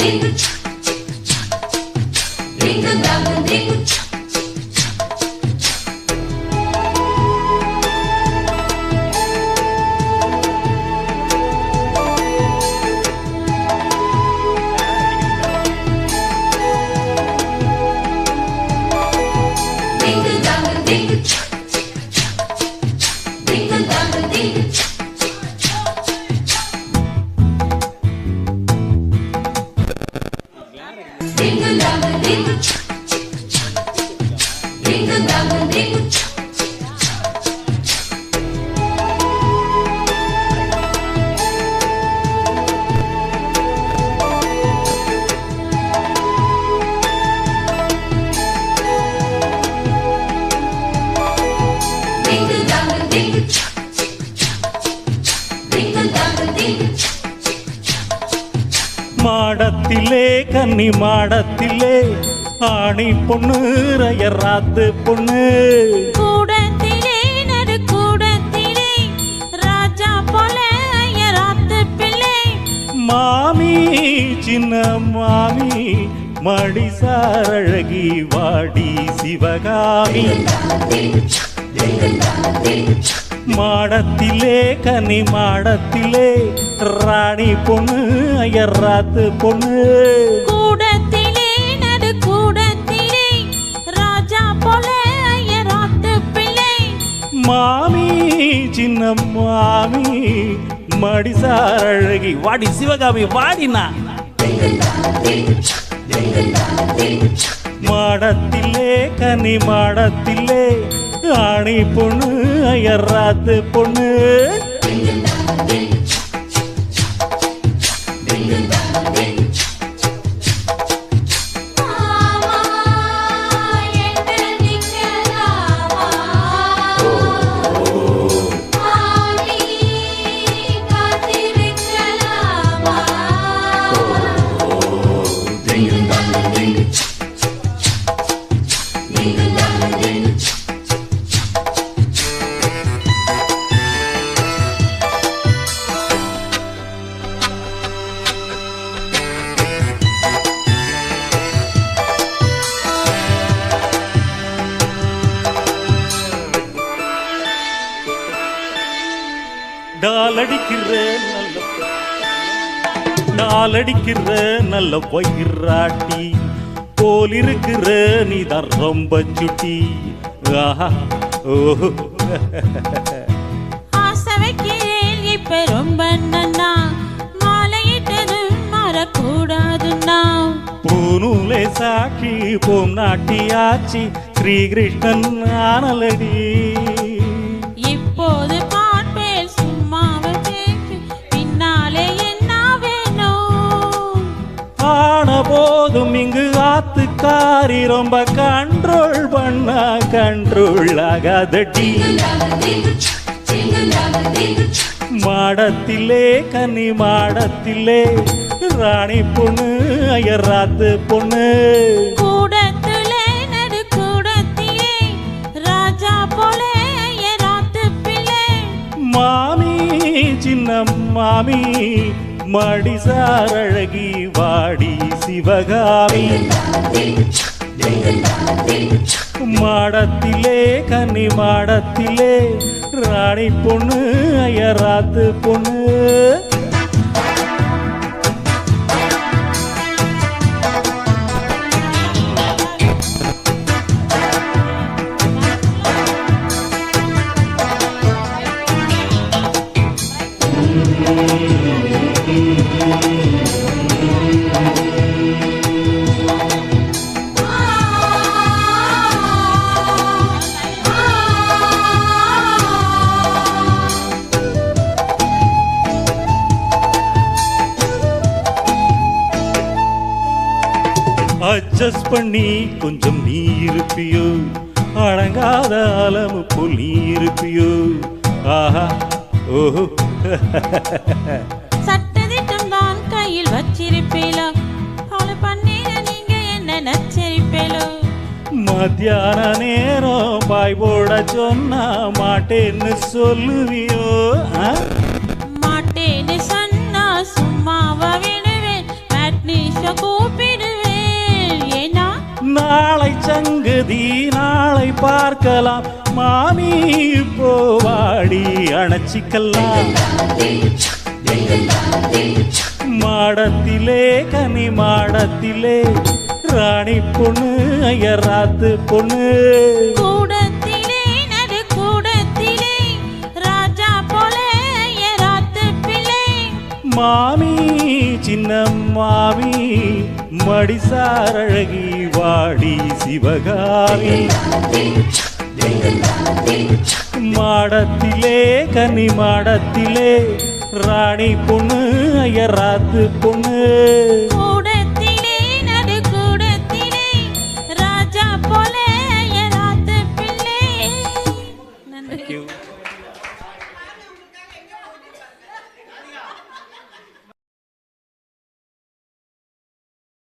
Ding, ding, ding, ding, ring the மாடத்திலே கன்னி மாடத்திலே ஆணி பொண்ணு ரயராத்து பொண்ணு. கூடத்திலே நடு கூடத்திலே ராஜா போல ஐயராத்து பிள்ளை. மாமி சின்ன மாமி மடிசாரழகி வாடி சிவகாமி. மாடத்திலே கனி மாடத்திலே ராணி பொண்ணு ஐயராத்து பொண்ணு. கூடத்திலே நடு கூடத்திலே ராஜா போல ஐயராத்து பிள்ளை. மாமி சின்ன மாமி மடிசாரழகி வாடி சிவகாமி வாடினா மாடத்திலே கனி மாடத்திலே ஆணி பொண்ணு ஐயராத்து பொண்ணு. மாமா டாலடிக்கிற நல்ல டாலடிக்கிற நல்ல வயிறாட்டி போல் இருக்கிற நீதான் ரொம்ப சுட்டி. ஆஹா ஓஹோ. ஆசை வைக்கிறேன் இப்ப ரொம்ப நன்னா. மாலையிட்டதும் மறக்கூடாதுன்னா பூநூலை சாட்சி போம் நாட்டியாச்சி. ஸ்ரீகிருஷ்ணன் ஆனலடி. ரொம்ப கண்ட்ரோல் பண்ண கண்ட்ரோல் ஆகாதடி மாடத்திலே கன்னி மாடத்திலே ராணி பொண்ணு ஐயராத்து பொண்ணு. கூடத்திலே நடு கூடத்திலே ராஜா போல ஐயராத்து பிள்ளை. மாமி சின்ன மாமி மடிசாரழகி வாடி சிவகாமி. மாடத்திலே கன்னி மாடத்திலே ராணி பொண்ணு ஐயராத்து பொண்ணு. அட்ஜஸ்ட் பண்ணி கொஞ்சம் நீ இருப்பியோ. அடங்காத அளவு போல் நீ இருப்பியோ. ஆஹா ஓஹோ. சட்டதிட்டம் தான் கையில் வச்சிருப்பேலோ. அவளை பண்ணீங்க நீங்க என்ன நச்சரிப்பேலோ. மத்தியான நேரம் பாய் போட சொன்னா மாட்டேன்னு சொல்லுவியோ? மாட்டேன்னு சொன்னா சும்மாவா விடுவேன். மேட்னி வீச கூப்பிடுவேன் ஏன்னா நாளை சங்கதி நாளை பார்க்கலாம். மாமி போவாடி அணைச்சிக்கலாம். மாடத்திலே கனி மாடத்திலே ராணி பொண்ணு ஐயராத்து பொண்ணு. மாமி சின்னம்மாவி மாமி மடிசாரழகி வாடி சிவகாமி. மாடத்திலே கனி மாடத்திலே ராணி பொண்ணு ஐயராத்து பொண்ணு.